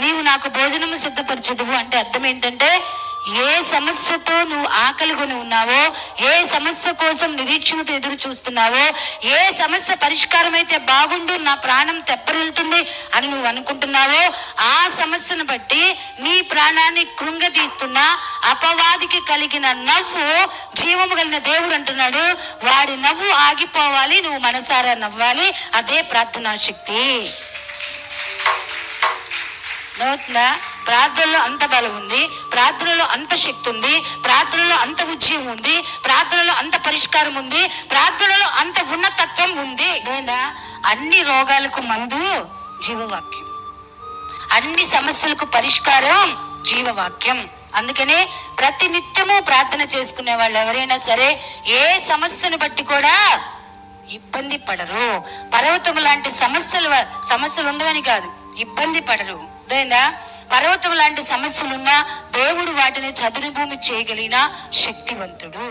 నీవు నాకు భోజనము సిద్ధపరచదువు అంటే అర్థం ఏంటంటే ఏ సమస్యతో నువ్వు ఆకలిగొని ఉన్నావో ఏ సమస్య కోసం నిరీక్షణతో ఎదురు చూస్తున్నావో ఏ సమస్య పరిష్కారం అయితే బాగుండు నా ప్రాణం తెప్పరిల్లుతుంది అని నువ్వు అనుకుంటున్నావో ఆ సమస్యను బట్టి నీ ప్రాణాన్ని కృంగతీస్తున్న అపవాదికి కలిగిన నవ్వు జీవము కలిగిన దేవుడు అంటున్నాడు. వాడి నవ్వు ఆగిపోవాలి నువ్వు మనసారా నవ్వాలి? అదే ప్రార్థనా శక్తి. నోట్లా ప్రార్థనలో అంత బలం ఉంది ప్రార్థనలో అంత శక్తి ఉంది ప్రార్థనలో అంత ఉద్యమం ఉంది ప్రార్థనలో అంత పరిష్కారం ఉంది ప్రార్థనలో అంత ఉన్నతత్వం ఉంది. లేదా అన్ని రోగాలకు మందు జీవవాక్యం. అన్ని సమస్యలకు పరిష్కారం జీవవాక్యం. అందుకనే ప్రతి నిత్యము ప్రార్థన చేసుకునే వాళ్ళు ఎవరైనా సరే ఏ సమస్యను బట్టి కూడా ఇబ్బంది పడరు. పర్వతం లాంటి సమస్యలు సమస్యలు ఉండవని కాదు ఇబ్బంది పడరు. అర్థమైందా పర్వతం లాంటి సమస్యలున్నా దేవుడు వాటిని చదును భూమి చేయగలిగిన శక్తివంతుడు.